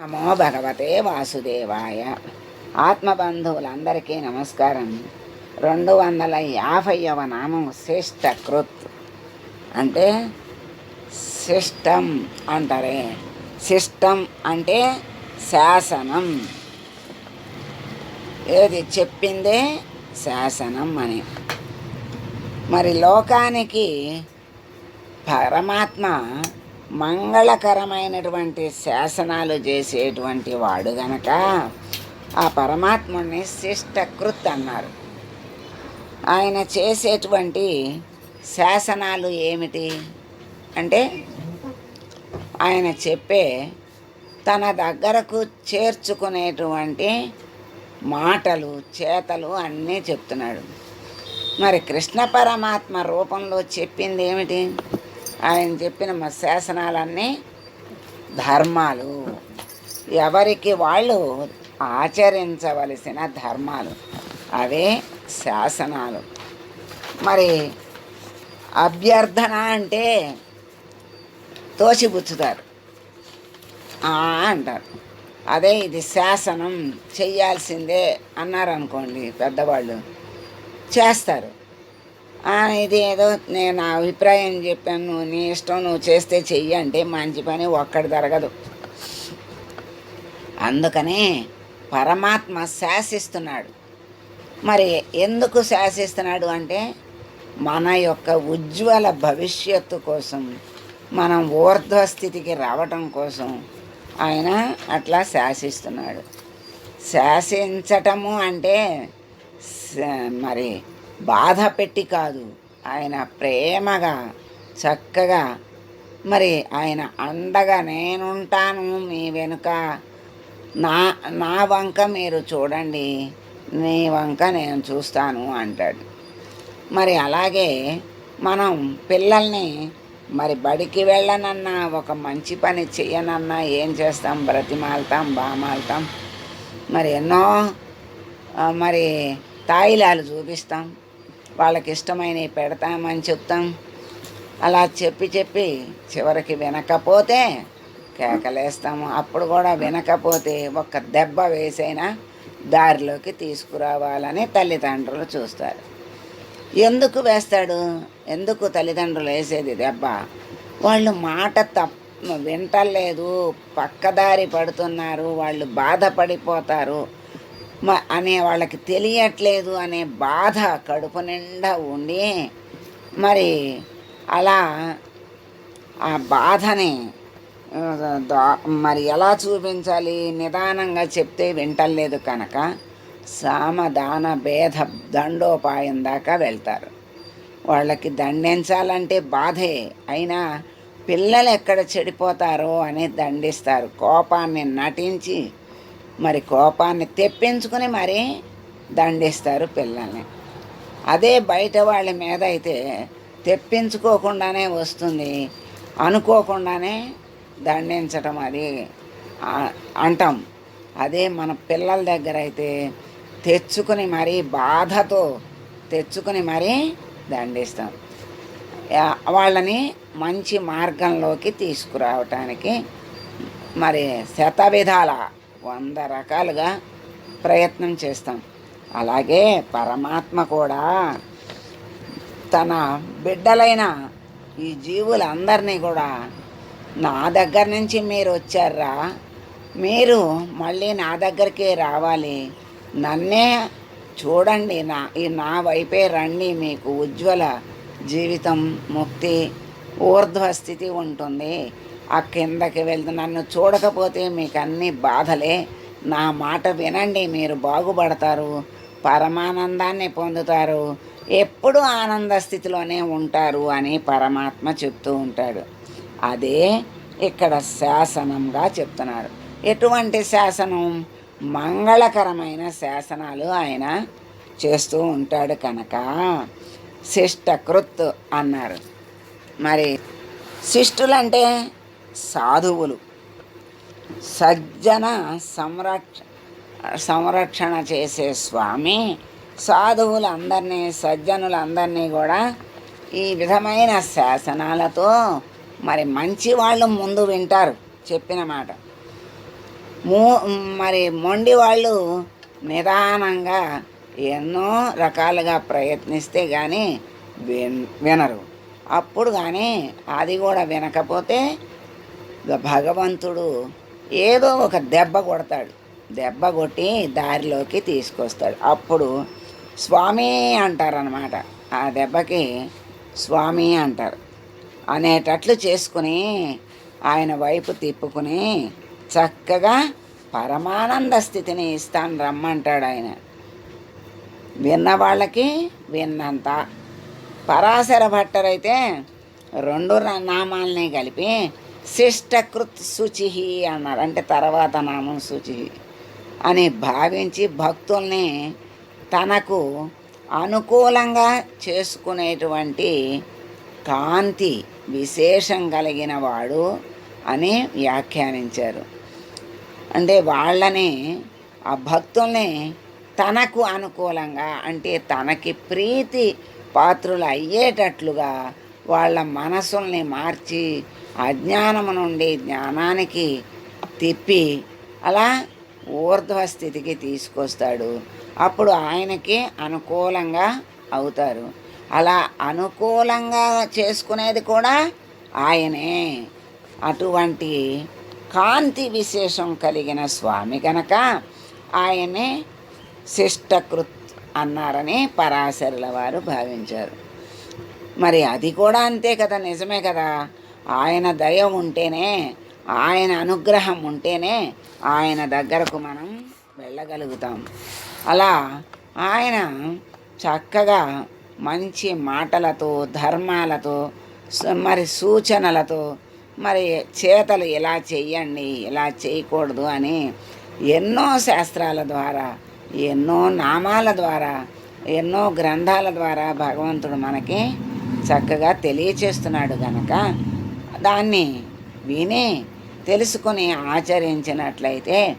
నమో భగవతే వాసుదేవాయ. ఆత్మబంధువులందరికీ నమస్కారం. రెండు వందల యాభైవ నామం శ్రేష్ట కృత్ అంటే శిష్టం అంటారే. శిష్టం అంటే శాసనం. ఏది చెప్పిందే శాసనం అని. మరి లోకానికి పరమాత్మ మంగళకరమైనటువంటి శాసనాలు చేసేటువంటి వాడు గనక ఆ పరమాత్ముడిని శిష్టకృత్ అన్నారు ఆయన చేసేటువంటి శాసనాలు ఏమిటి? అంటే ఆయన చెప్పే తన దగ్గరకు చేర్చుకునేటువంటి మాటలు చేతలు అన్నీ చెప్తున్నాడు. మరి కృష్ణ పరమాత్మ రూపంలో చెప్పింది ఏమిటి? ఆయన చెప్పిన మా శాసనాలన్నీ ధర్మాలు. ఎవరికి వాళ్ళు ఆచరించవలసిన ధర్మాలు. అవే శాసనాలు. మరి అభ్యర్థన అంటే తోసిపుచ్చుతారు. అంటారు. అదే ఇది శాసనం చేయాల్సిందే అన్నారు అనుకోండి పెద్దవాళ్ళు. చేస్తారు. ఇది ఏదో నేను నా అభిప్రాయం చెప్పాను. నువ్వు నీ ఇష్టం నువ్వు చేస్తే చెయ్యి అంటే మంచి పని ఒక్కడి జరగదు. అందుకనే పరమాత్మ శాసిస్తున్నాడు. మరి ఎందుకు శాసిస్తున్నాడు అంటే మన యొక్క ఉజ్వల భవిష్యత్తు కోసం మనం ఊర్ధ్వస్థితికి రావటం కోసం ఆయన అట్లా శాసిస్తున్నాడు. శాసించటము అంటే మరి బాధ పెట్టి కాదు. ఆయన ప్రేమగా చక్కగా. మరి ఆయన అండగా నేనుంటాను మీ వెనుక. నా నా వంక మీరు చూడండి. నీ వంక నేను చూస్తాను అంటాడు. మరి అలాగే మనం పిల్లల్ని మరి బడికి వెళ్ళనన్నా ఒక మంచి పని చేయనన్నా ఏం చేస్తాం? బ్రతిమాలతాం బామాలుతాం. మరి ఎన్నో మరి తాయిలాలు చూపిస్తాం. వాళ్ళకి ఇష్టమైనవి పెడతామని చెప్తాం. అలా చెప్పి చెప్పి చివరికి వినకపోతే కేకలేస్తాము. అప్పుడు కూడా వినకపోతే ఒక దెబ్బ వేసైనా దారిలోకి తీసుకురావాలని తల్లిదండ్రులు చూస్తారు. ఎందుకు వేస్తాడు? ఎందుకు తల్లిదండ్రులు వేసేది దెబ్బ? వాళ్ళు మాట తప్ప వింటలేదు. పక్కదారి పడుతున్నారు. వాళ్ళు బాధపడిపోతారు. అనే వాళ్ళకి తెలియట్లేదు అనే బాధ కడుపు నిండా ఉండి మరి అలా ఆ బాధని మరి ఎలా చూపించాలి? నిదానంగా చెప్తే వింటలేదు కనుక సామదాన భేద దండోపాయం దాకా వెళ్తారు. వాళ్ళకి దండించాలంటే బాధే. అయినా పిల్లలు ఎక్కడ చెడిపోతారో అని దండిస్తారు. కోపాన్ని నటించి మరి కోపాన్ని తెప్పించుకుని మరీ దండిస్తారు పిల్లల్ని. అదే బయట వాళ్ళ మీద అయితే తెప్పించుకోకుండానే వస్తుంది. అనుకోకుండానే దండించటం అది అంటాం. అదే మన పిల్లల దగ్గర అయితే తెచ్చుకుని మరీ బాధతో తెచ్చుకుని మరీ దండిస్తాం. వాళ్ళని మంచి మార్గంలోకి తీసుకురావటానికి మరి శతవిధాల విధాల వంద రకాలుగా ప్రయత్నం చేస్తాం. అలాగే పరమాత్మ కూడా తన బిడ్డలైన ఈ జీవులందరినీ కూడా నా దగ్గర నుంచి మీరు వచ్చారా? మీరు మళ్ళీ నా దగ్గరికే రావాలి. నన్నే చూడండి నా ఈ నా వైపే రండి మీకు ఉజ్వల జీవితం ముక్తి ఊర్ధ్వ స్థితి ఉంటుంది. ఆ కిందకి వెళ్తూ నన్ను చూడకపోతే మీకు అన్ని బాధలే. నా మాట వినండి మీరు బాగుపడతారు పరమానందాన్ని పొందుతారు ఎప్పుడు ఆనంద స్థితిలోనే ఉంటారు అని పరమాత్మ చెప్తూ ఉంటాడు. అదే ఇక్కడ శాసనంగా చెప్తున్నారు. ఎటువంటి శాసనం? మంగళకరమైన శాసనాలు ఆయన చేస్తూ ఉంటాడు కనుక శిష్టకృత్ అన్నారు. మరి శిష్టులంటే సాధువులు. సజ్జన సంరక్ష సంరక్షణ చేసే స్వామి. సాధువులందరినీ సజ్జనులందరినీ కూడా ఈ విధమైన శాసనాలతో మరి మంచి వాళ్ళు ముందు వింటారు చెప్పిన మాట. మూ మరి మొండి వాళ్ళు నిదానంగా ఎన్నో రకాలుగా ప్రయత్నిస్తే కానీ విన్ వినరు. అప్పుడు కానీ అది కూడా వినకపోతే భగవంతుడు ఏదో ఒక దెబ్బ కొడతాడు. దెబ్బ కొట్టి దారిలోకి తీసుకొస్తాడు. అప్పుడు స్వామి అంటారనమాట ఆ దెబ్బకి స్వామి అంటారు. అనేటట్లు చేసుకుని ఆయన వైపు తిప్పుకుని చక్కగా పరమానంద స్థితిని ఇస్తాను రమ్మంటాడు ఆయన. విన్న వాళ్ళకి విన్నంత. పరాశర భట్టరైతే రెండు నామాలని నామాల్ని కలిపి శిష్టకృత్ శుచి అన్నారు. అంటే తర్వాత నామం శుచి అని భావించి భక్తుల్ని తనకు అనుకూలంగా చేసుకునేటువంటి కాంతి విశేషం కలిగిన వాడు అని వ్యాఖ్యానించారు. అంటే వాళ్ళని ఆ భక్తుల్ని తనకు అనుకూలంగా అంటే తనకి ప్రీతి పాత్రులు అయ్యేటట్లుగా వాళ్ళ మనసుల్ని మార్చి అజ్ఞానము నుండి జ్ఞానానికి తిప్పి అలా ఊర్ధ్వ స్థితికి తీసుకొస్తాడు. అప్పుడు ఆయనకి అనుకూలంగా అవుతారు. అలా అనుకూలంగా చేసుకునేది కూడా ఆయనే. అటువంటి కాంతి విశేషం కలిగిన స్వామి కనుక ఆయనే శిష్టకృత్ అన్నారని పరాశరుల వారు భావించారు. మరి అది కూడా అంతే కదా నిజమే కదా? ఆయన దయ ఉంటేనే ఆయన అనుగ్రహం ఉంటేనే ఆయన దగ్గరకు మనం వెళ్ళగలుగుతాం. అలా ఆయన చక్కగా మంచి మాటలతో ధర్మాలతో మరి సూచనలతో మరి చేతలు ఇలా చెయ్యండి ఇలా చేయకూడదు అని ఎన్నో శాస్త్రాల ద్వారా ఎన్నో నామాల ద్వారా ఎన్నో గ్రంథాల ద్వారా భగవంతుడు మనకి చక్కగా తెలియచేస్తున్నాడు కనుక దాన్ని విని తెలుసుకుని ఆచరించినట్లయితే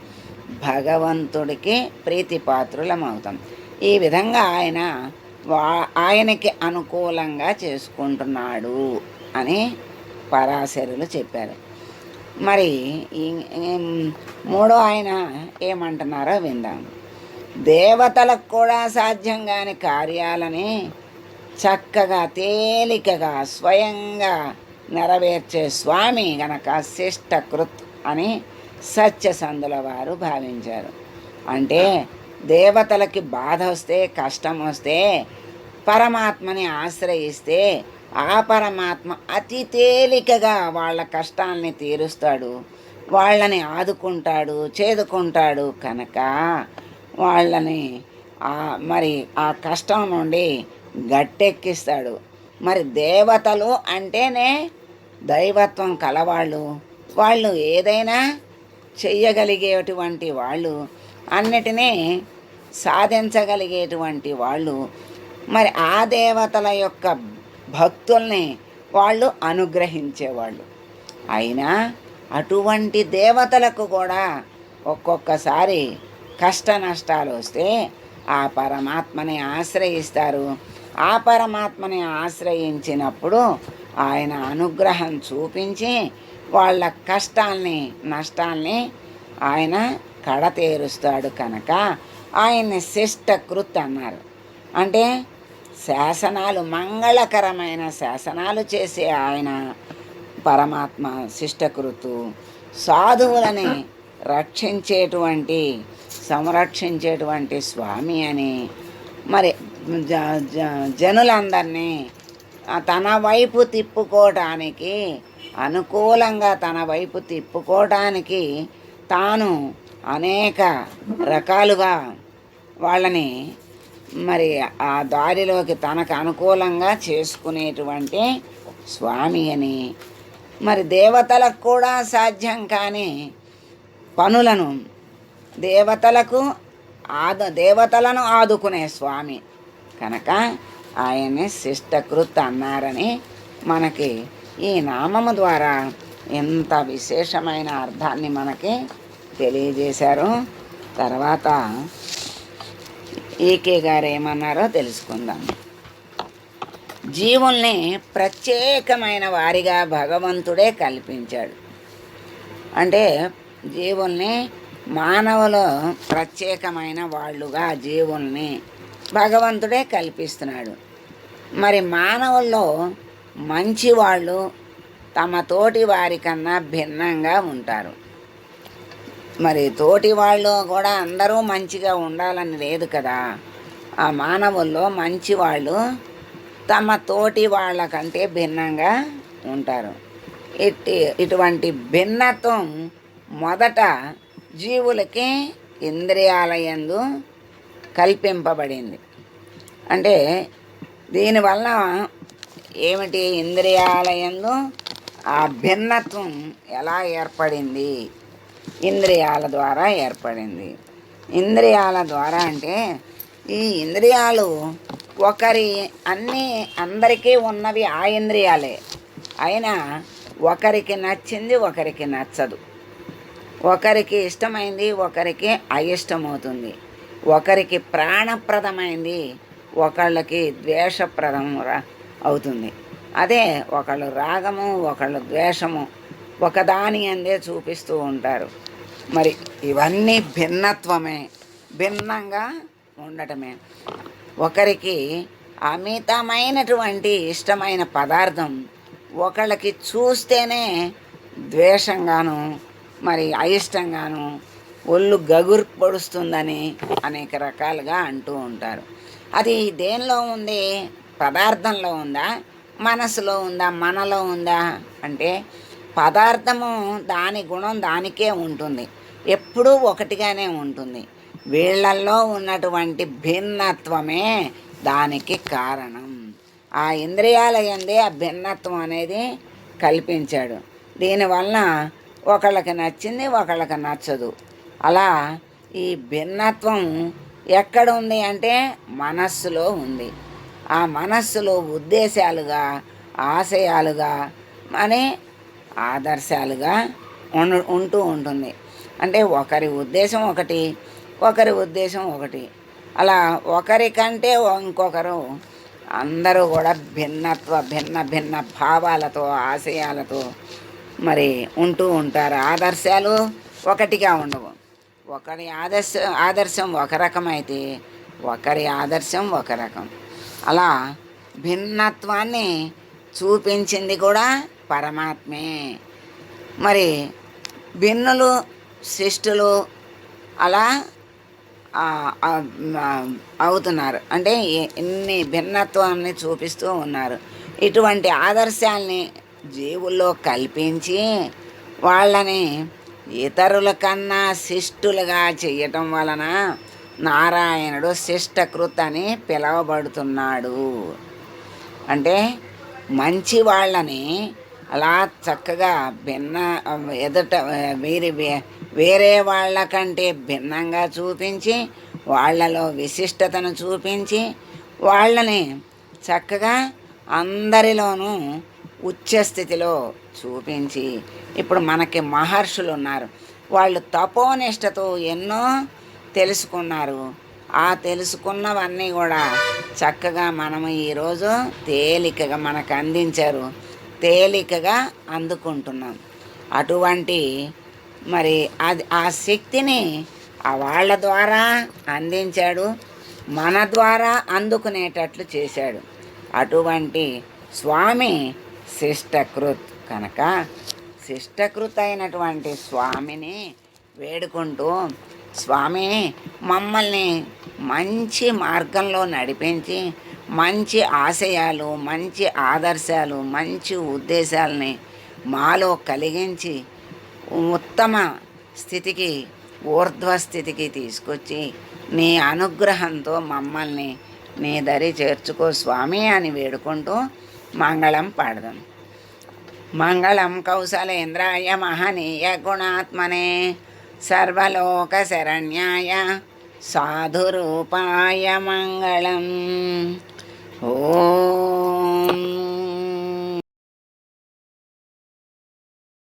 భగవంతుడికి ప్రీతిపాత్రులమవుతాం. ఈ విధంగా ఆయన వా ఆయనకి అనుకూలంగా చేసుకుంటున్నాడు అని పరాశరులు చెప్పారు. మరి మూడో ఆయన ఏమంటున్నారో విందాం. దేవతలకు కూడా సాధ్యం కాని కార్యాలని చక్కగా తేలికగా స్వయంగా నెరవేర్చే స్వామి గనక శిష్టకృత్ అని సత్యసంధుల వారు భావించారు. అంటే దేవతలకి బాధ వస్తే కష్టం వస్తే పరమాత్మని ఆశ్రయిస్తే ఆ పరమాత్మ అతి తేలికగా వాళ్ళ కష్టాల్ని తీరుస్తాడు వాళ్ళని ఆదుకుంటాడు చేదుకుంటాడు కనుక వాళ్ళని ఆ మరి ఆ కష్టం నుండి గట్టెక్కిస్తాడు. మరి దేవతలు అంటేనే దైవత్వం కలవాళ్ళు వాళ్ళు ఏదైనా చెయ్యగలిగేటువంటి వాళ్ళు అన్నిటినీ సాధించగలిగేటువంటి వాళ్ళు. మరి ఆ దేవతల యొక్క భక్తుల్ని వాళ్ళు అనుగ్రహించేవాళ్ళు. అయినా అటువంటి దేవతలకు కూడా ఒక్కొక్కసారి కష్ట నష్టాలు వస్తే ఆ పరమాత్మని ఆశ్రయిస్తారు. ఆ పరమాత్మని ఆశ్రయించినప్పుడు ఆయన అనుగ్రహం చూపించి వాళ్ళ కష్టాల్ని నష్టాల్ని ఆయన కడతేరుస్తాడు కనుక ఆయన్ని శిష్టకృత్ అన్నారు. అంటే శాసనాలు మంగళకరమైన శాసనాలు చేసే ఆయన పరమాత్మ శిష్టకృతు. సాధువులని రక్షించేటువంటి సంరక్షించేటువంటి స్వామి అని. మరి జ జనులందరినీ తన వైపు తిప్పుకోవటానికి అనుకూలంగా తన వైపు తిప్పుకోవటానికి తాను అనేక రకాలుగా వాళ్ళని మరి ఆ దారిలోకి తనకు అనుకూలంగా చేసుకునేటువంటి స్వామి అని. మరి దేవతలకు కూడా సాధ్యం కాని పనులను దేవతలకు ఆద దేవతలను ఆదుకునే స్వామి కనుక ఆయన్ని శిష్టకృత్ అన్నారని మనకి ఈ నామము ద్వారా ఎంత విశేషమైన అర్థాన్ని మనకి తెలియజేశారు. తర్వాత ఈకే గారు ఏమన్నారో తెలుసుకుందాం. జీవుల్ని ప్రత్యేకమైన వారిగా భగవంతుడే కల్పించాడు. అంటే జీవుల్ని మానవులు ప్రత్యేకమైన వాళ్ళుగా జీవుల్ని భగవంతుడే కల్పిస్తున్నాడు. మరి మానవుల్లో మంచి వాళ్ళు తమ తోటి వారికన్నా భిన్నంగా ఉంటారు. మరి తోటి వాళ్ళు కూడా అందరూ మంచిగా ఉండాలని లేదు కదా. ఆ మానవుల్లో మంచి వాళ్ళు తమ తోటి వాళ్ళకంటే భిన్నంగా ఉంటారు. ఇట్టి ఇటువంటి భిన్నత్వం మొదట జీవులకి ఇంద్రియాలయందు కల్పింపబడింది. అంటే దీనివల్ల ఏమిటి? ఇంద్రియాలయందు ఆ భిన్నత్వం ఎలా ఏర్పడింది? ఇంద్రియాల ద్వారా ఏర్పడింది. ఇంద్రియాల ద్వారా అంటే ఈ ఇంద్రియాలు ఒకరి అన్నీ అందరికీ ఉన్నవి ఆ ఇంద్రియాలే. అయినా ఒకరికి నచ్చింది ఒకరికి నచ్చదు. ఒకరికి ఇష్టమైంది ఒకరికి అయిష్టమవుతుంది. ఒకరికి ప్రాణప్రదమైంది ఒకళ్ళకి ద్వేషప్రదం రా- అవుతుంది. అదే ఒకళ్ళు రాగము ఒకళ్ళు ద్వేషము ఒకదాని అందే చూపిస్తూ ఉంటారు. మరి ఇవన్నీ భిన్నత్వమే. భిన్నంగా ఉండటమే. ఒకరికి అమితమైనటువంటి ఇష్టమైన పదార్థం ఒకళ్ళకి చూస్తేనే ద్వేషంగాను మరి అయిష్టంగాను ఒళ్ళు గగురు పొడుస్తుందని అనేక రకాలుగా అంటూ ఉంటారు. అది దేనిలో ఉంది? పదార్థంలో ఉందా? మనసులో ఉందా? మనలో ఉందా? అంటే పదార్థము దాని గుణం దానికే ఉంటుంది. ఎప్పుడూ ఒకటిగానే ఉంటుంది. వీళ్ళల్లో ఉన్నటువంటి భిన్నత్వమే దానికి కారణం. ఆ ఇంద్రియాల ఎందే ఆ భిన్నత్వం అనేది కల్పించాడు. దీనివలన ఒకళ్ళకి నచ్చింది ఒకళ్ళకి నచ్చదు. అలా ఈ భిన్నత్వం ఎక్కడ ఉంది అంటే మనస్సులో ఉంది. ఆ మనస్సులో ఉద్దేశాలుగా ఆశయాలుగా అని ఆదర్శాలుగా ఉంటూ ఉంటుంది. అంటే ఒకరి ఉద్దేశం ఒకటి ఒకరి ఉద్దేశం ఒకటి. అలా ఒకరికంటే ఇంకొకరు అందరూ కూడా భిన్నత్వ భిన్న భిన్న భావాలతో ఆశయాలతో మరి ఉంటూ ఉంటారు. ఆదర్శాలు ఒకటిగా ఉండవు. ఒకరి ఆదర్శ ఆదర్శం ఒక రకమైతే ఒకరి ఆదర్శం ఒక రకం. అలా భిన్నత్వాన్ని చూపించింది కూడా పరమాత్మే. మరి భిన్నులు శిష్టులు అలా అవుతున్నారు. అంటే ఎన్ని భిన్నత్వాన్ని చూపిస్తూ ఉన్నారు. ఇటువంటి ఆదర్శాల్ని జీవుల్లో కల్పించి వాళ్ళని ఇతరుల కన్నా శిష్టులుగా చేయటం వలన నారాయణుడు శిష్టకృత్ అని పిలవబడుతున్నాడు. అంటే మంచి వాళ్ళని అలా చక్కగా భిన్న ఎదుట వీరి వేరే వేరే వాళ్ళకంటే భిన్నంగా చూపించి వాళ్ళలో విశిష్టతను చూపించి వాళ్ళని చక్కగా అందరిలోనూ ఉచ్చస్థితిలో చూపించి ఇప్పుడు మనకి మహర్షులు ఉన్నారు. వాళ్ళు తపోనిష్టతో ఎన్నో తెలుసుకున్నారు. ఆ తెలుసుకున్నవన్నీ కూడా చక్కగా మనము ఈరోజు తేలికగా మనకు అందించారు. తేలికగా అందుకుంటున్నాం. అటువంటి మరి అది ఆ శక్తిని వాళ్ళ ద్వారా అందించాడు. మన ద్వారా అందుకునేటట్లు చేశాడు. అటువంటి స్వామి శిష్టకృత్. కనుక శిష్టకృత్ అయినటువంటి స్వామిని వేడుకుంటూ స్వామి మమ్మల్ని మంచి మార్గంలో నడిపించి మంచి ఆశయాలు మంచి ఆదర్శాలు మంచి ఉద్దేశాలని మాలో కలిగించి ఉత్తమ స్థితికి ఊర్ధ్వ స్థితికి తీసుకొచ్చి నీ అనుగ్రహంతో మమ్మల్ని నీ దరి చేర్చుకో స్వామి అని వేడుకుంటూ మంగళం పాడదాం మంగళం కౌశలేంద్రాయ మహనీయ గుణాత్మనే సర్వలోక శరణ్యాయ సాధురూపాయ మంగళం ఓ